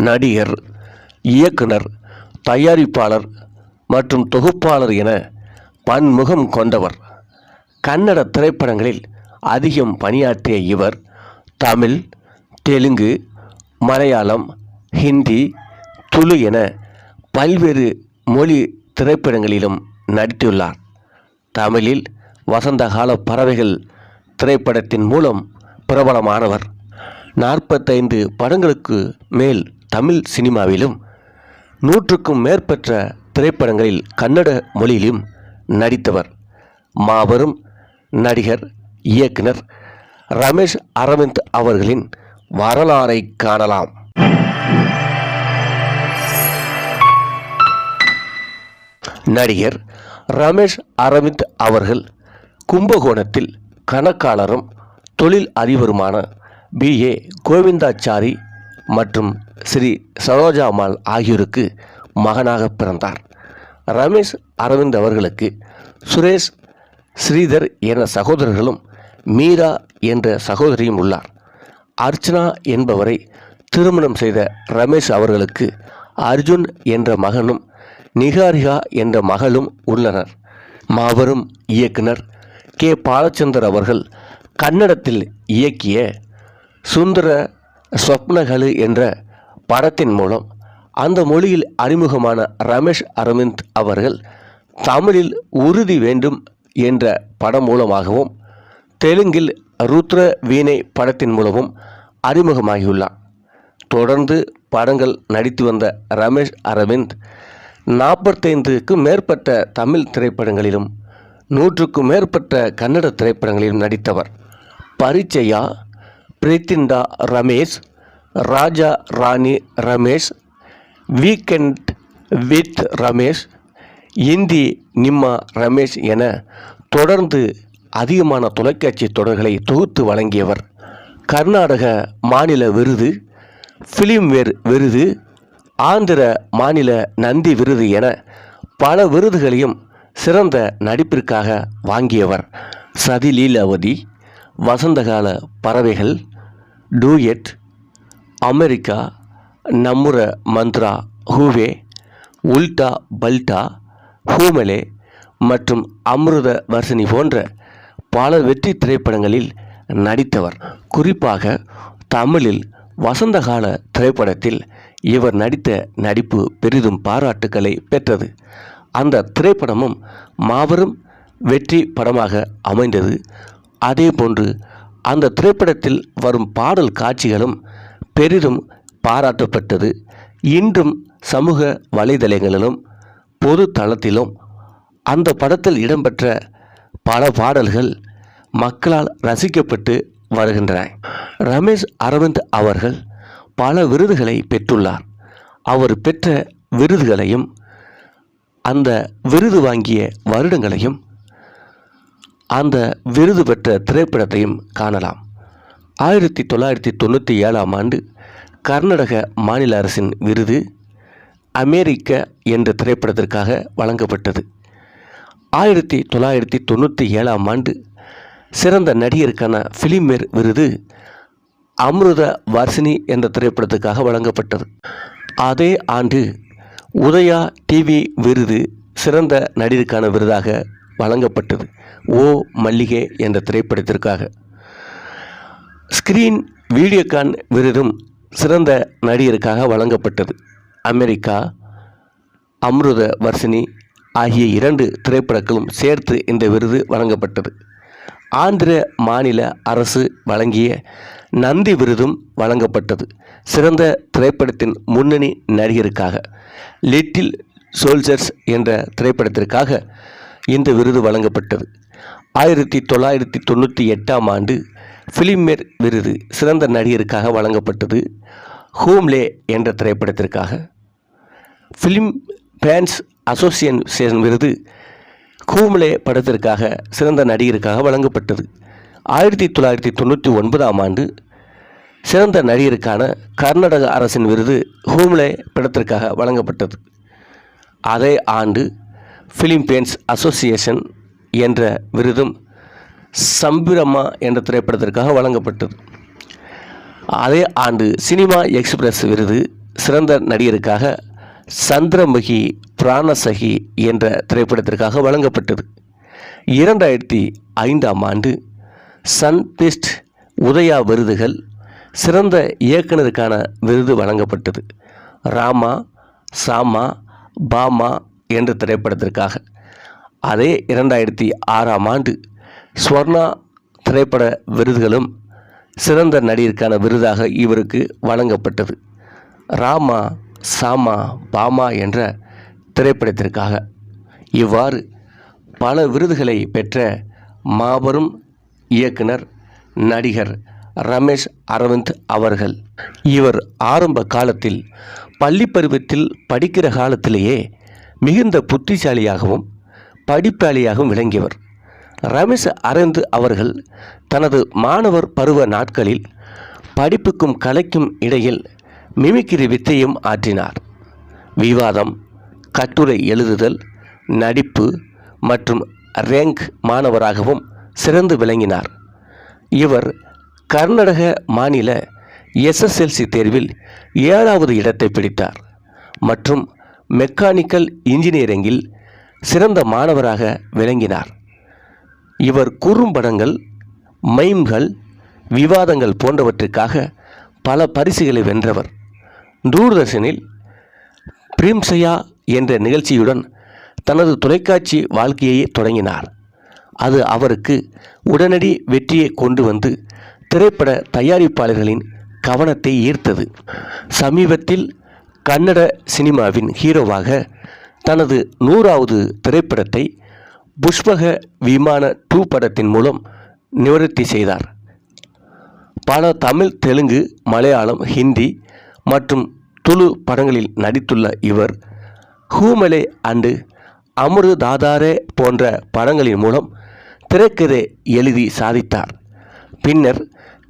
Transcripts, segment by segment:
நடிகர் இயக்குனர் தயாரிப்பாளர் மற்றும் தொகுப்பாளர் என பன்முகம் கொண்டவர். கன்னட திரைப்படங்களில் அதிகம் பணியாற்றிய இவர் தமிழ் தெலுங்கு மலையாளம் ஹிந்தி துளு என பல்வேறு மொழி திரைப்படங்களிலும் நடித்துள்ளார். தமிழில் வசந்தகால பறவைகள் திரைப்படத்தின் மூலம் பிரபலமானவர். நாற்பத்தைந்து படங்களுக்கு மேல் தமிழ் சினிமாவிலும் நூற்றுக்கும் மேற்பட்ட திரைப்படங்களில் கன்னட மொழியிலும் நடித்தவர் மாபெரும் நடிகர் இயக்குனர் ரமேஷ் அரவிந்த் அவர்களின் வரலாறை காணலாம். நடிகர் ரமேஷ் அரவிந்த் அவர்கள் கும்பகோணத்தில் கணக்காளரும் தொழில் அதிபருமான பி. ஏ. கோவிந்தாச்சாரி மற்றும் ஸ்ரீ சரோஜாமால் ஆகியோருக்கு மகனாக பிறந்தார். ரமேஷ் அரவிந்த் அவர்களுக்கு சுரேஷ் ஸ்ரீதர் என சகோதரர்களும் மீரா என்ற சகோதரியும் உள்ளார். அர்ச்சனா என்பவரை திருமணம் செய்த ரமேஷ் அவர்களுக்கு அர்ஜுன் என்ற மகனும் நிகாரிகா என்ற மகளும் உள்ளனர். மாபெரும் இயக்குனர் கே. பாலச்சந்தர் அவர்கள் கன்னடத்தில் இயக்கிய சுந்தர ஸ்வப்னகலு என்ற படத்தின் மூலம் அந்த மொழியில் அறிமுகமான ரமேஷ் அரவிந்த் அவர்கள் தமிழில் உறுதி வேண்டும் என்ற படம் மூலமாகவும் தெலுங்கில் ருத்ர வீணை படத்தின் மூலமும் அறிமுகமாகியுள்ளார். தொடர்ந்து படங்கள் நடித்து வந்த ரமேஷ் அரவிந்த் நாற்பத்தைந்துக்கும் மேற்பட்ட தமிழ் திரைப்படங்களிலும் நூற்றுக்கும் மேற்பட்ட கன்னட திரைப்படங்களிலும் நடித்தவர். பரிச்சயா பிரித்திண்டா ரமேஷ் ராஜா ராணி ரமேஷ் வீக்கெண்ட் வித் ரமேஷ் இந்தி நிம்மா ரமேஷ் என தொடர்ந்து அதிகமான தொலைக்காட்சி தொடர்களை தொகுத்து வழங்கியவர். கர்நாடக மாநில விருது ஃபிலிம்வேர் விருது ஆந்திர மாநில நந்தி விருது என பல விருதுகளையும் சிறந்த நடிப்பிற்காக வாங்கியவர். சதி லீலாவதி வசந்தகால பறவைகள் duet America நம்முர Mantra Huawei Ulta Palta ஹூமலே மற்றும் அமிர்த வர்ஷினி போன்ற பல வெற்றி திரைப்படங்களில் நடித்தவர். குறிப்பாக தமிழில் வசந்தகால திரைப்படத்தில் இவர் நடித்த நடிப்பு பெரிதும் பாராட்டுக்களை பெற்றது. அந்த திரைப்படமும் மாபெரும் வெற்றி படமாக அமைந்தது. அதேபோன்று அந்த திரைப்படத்தில் வரும் பாடல் காட்சிகளும் பெரிதும் பாராட்டப்பட்டது. இன்றும் சமூக வலைதளங்களிலும் பொது தளத்திலும் அந்த படத்தில் இடம்பெற்ற பல பாடல்கள் மக்களால் ரசிக்கப்பட்டு வருகின்றன. ரமேஷ் அரவிந்த் அவர்கள் பல விருதுகளை பெற்றுள்ளார். அவர் பெற்ற விருதுகளையும் அந்த விருது வாங்கிய வருடங்களையும் அந்த விருது பெற்ற திரைப்படத்தையும் காணலாம். ஆயிரத்தி தொள்ளாயிரத்தி தொண்ணூற்றி ஏழாம் ஆண்டு கர்நாடக மாநில அரசின் விருது அமெரிக்க என்ற திரைப்படத்திற்காக வழங்கப்பட்டது. ஆயிரத்தி தொள்ளாயிரத்தி தொண்ணூற்றி ஏழாம் ஆண்டு சிறந்த நடிகருக்கான ஃபிலிமேர் விருது அம்ருத வர்ஷினி என்ற திரைப்படத்துக்காக வழங்கப்பட்டது. அதே ஆண்டு உதயா டிவி விருது சிறந்த நடிகருக்கான விருதாக வழங்கப்பட்டது. ஓ மல்லிகை என்ற திரைப்படத்திற்காக. ஸ்கிரீன் வீடியோகான் விருதும் சிறந்த நடிகருக்காக வழங்கப்பட்டது. அமெரிக்கா அம்ருத வர்ஷினி ஆகிய இரண்டு திரைப்படங்களும் சேர்த்து இந்த விருது வழங்கப்பட்டது. ஆந்திர மாநில அரசு வழங்கிய நந்தி விருதும் வழங்கப்பட்டது. சிறந்த திரைப்படத்தின் முன்னணி நடிகருக்காக. லிட்டில் சோல்ஜர்ஸ் என்ற திரைப்படத்திற்காக இந்த விருது வழங்கப்பட்டது. ஆயிரத்தி தொள்ளாயிரத்தி தொண்ணூற்றி எட்டாம் ஆண்டு ஃபிலிம்மேர் விருது சிறந்த நடிகருக்காக வழங்கப்பட்டது ஹோம்லே என்ற திரைப்படத்திற்காக. ஃபிலிம் ஃபேன்ஸ் அசோசியேஷன் விருது ஹோம்லே படத்திற்காக சிறந்த நடிகருக்காக வழங்கப்பட்டது. ஆயிரத்தி தொள்ளாயிரத்தி தொண்ணூற்றி ஒன்பதாம் ஆண்டு சிறந்த நடிகருக்கான கர்நாடக அரசின் விருது ஹூம்லே படத்திற்காக வழங்கப்பட்டது. அதே ஆண்டு ஃபிலிம் அசோசியேஷன் என்ற விருதும் சம்பிரமா என்ற திரைப்படத்திற்காக வழங்கப்பட்டது. அதே ஆண்டு சினிமா எக்ஸ்பிரஸ் விருது சிறந்த நடிகருக்காக சந்திரமுகி பிராணசகி என்ற திரைப்படத்திற்காக வழங்கப்பட்டது. இரண்டாயிரத்தி ஐந்தாம் ஆண்டு சன் பிஸ்ட் உதயா விருதுகள் சிறந்த இயக்குனருக்கான விருது வழங்கப்பட்டது. ராமா சாமா பாமா என்ற திரைப்படத்திற்காக. அதே இரண்டாயிரத்தி ஆறாம் ஆண்டு ஸ்வர்ணா திரைப்பட விருதுகளும் சிறந்த நடிகருக்கான விருதாக இவருக்கு வழங்கப்பட்டது. ராமா சாமா பாமா என்ற திரைப்படத்திற்காக. இவ்வாறு பல விருதுகளை பெற்ற மாபெரும் இயக்குனர் நடிகர் ரமேஷ் அரவிந்த் அவர்கள் இவர் ஆரம்ப காலத்தில் பள்ளி பருவத்தில் படிக்கிற காலத்திலேயே மிகுந்த புத்திசாலியாகவும் படிப்பாளியாகவும் விளங்கியவர். ரமேஷ் அரந்து அவர்கள் தனது மாணவர் பருவ நாட்களில் படிப்புக்கும் கலைக்கும் இடையில் மிமிக்கிரி வித்தையும் ஆற்றினார். விவாதம் கட்டுரை எழுதுதல் நடிப்பு மற்றும் ரேங்க் மாணவராகவும் சிறந்து விளங்கினார். இவர் கர்நாடக மாநில எஸ்எஸ்எல்சி தேர்வில் ஏழாவது இடத்தை பிடித்தார் மற்றும் மெக்கானிக்கல் இன்ஜினியரிங்கில் சிறந்த மாணவராக விளங்கினார். இவர் குறும்படங்கள் மைம்கள் விவாதங்கள் போன்றவற்றுக்காக பல பரிசுகளை வென்றவர். தூர்தர்ஷனில் பிரீம்சயா என்ற நிகழ்ச்சியுடன் தனது தொலைக்காட்சி வாழ்க்கையை தொடங்கினார். அது அவருக்கு உடனடி வெற்றியை கொண்டு வந்து திரைப்பட தயாரிப்பாளர்களின் கவனத்தை ஈர்த்தது. சமீபத்தில் கன்னட சினிமாவின் ஹீரோவாக தனது நூறாவது திரைப்படத்தை புஷ்பக விமான டூ படத்தின் மூலம் நிவர்த்தி செய்தார். பல தமிழ் தெலுங்கு மலையாளம் ஹிந்தி மற்றும் துளு படங்களில் நடித்துள்ள இவர் ஹூமலே அண்டு அமரு தாதாரே போன்ற படங்களின் மூலம் திரைக்கதை எழுதி சாதித்தார். பின்னர்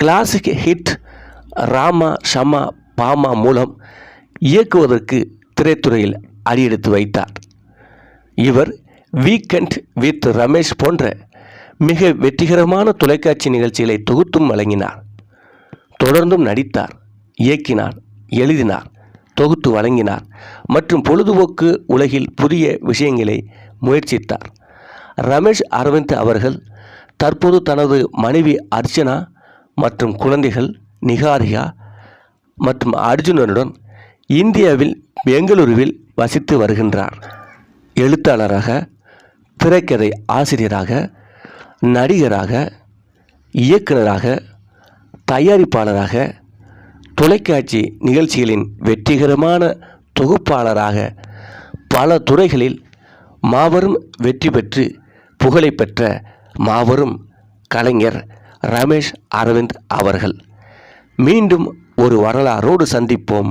கிளாசிக் ஹிட் ராமா ஷமா பாமா மூலம் இயக்குவதற்கு திரைத்துறையில் அடியெடுத்து வைத்தார். இவர் வீக்கெண்ட் வித் ரமேஷ் போன்ற மிக வெற்றிகரமான தொலைக்காட்சி நிகழ்ச்சிகளை தொகுத்தும் வழங்கினார். தொடர்ந்தும் நடித்தார் இயக்கினார் எழுதினார் தொகுத்து வழங்கினார் மற்றும் பொழுதுபோக்கு உலகில் புதிய விஷயங்களை முயற்சித்தார். ரமேஷ் அரவிந்த் அவர்கள் தற்போது தனது மனைவி அர்ச்சனா மற்றும் குழந்தைகள் நிகாரிகா மற்றும் அர்ஜுனனுடன் இந்தியாவில் பெங்களூருவில் வசித்து வருகின்றார். எழுத்தாளராக திரைக்கதை ஆசிரியராக நடிகராக இயக்குநராக தயாரிப்பாளராக தொலைக்காட்சி நிகழ்ச்சிகளின் வெற்றிகரமான தொகுப்பாளராக பல துறைகளில் மாபெரும் வெற்றி பெற்று புகழை பெற்ற மாபெரும் கலைஞர் ரமேஷ் அரவிந்த் அவர்கள். மீண்டும் ஒரு வரலாறோடு சந்திப்போம்.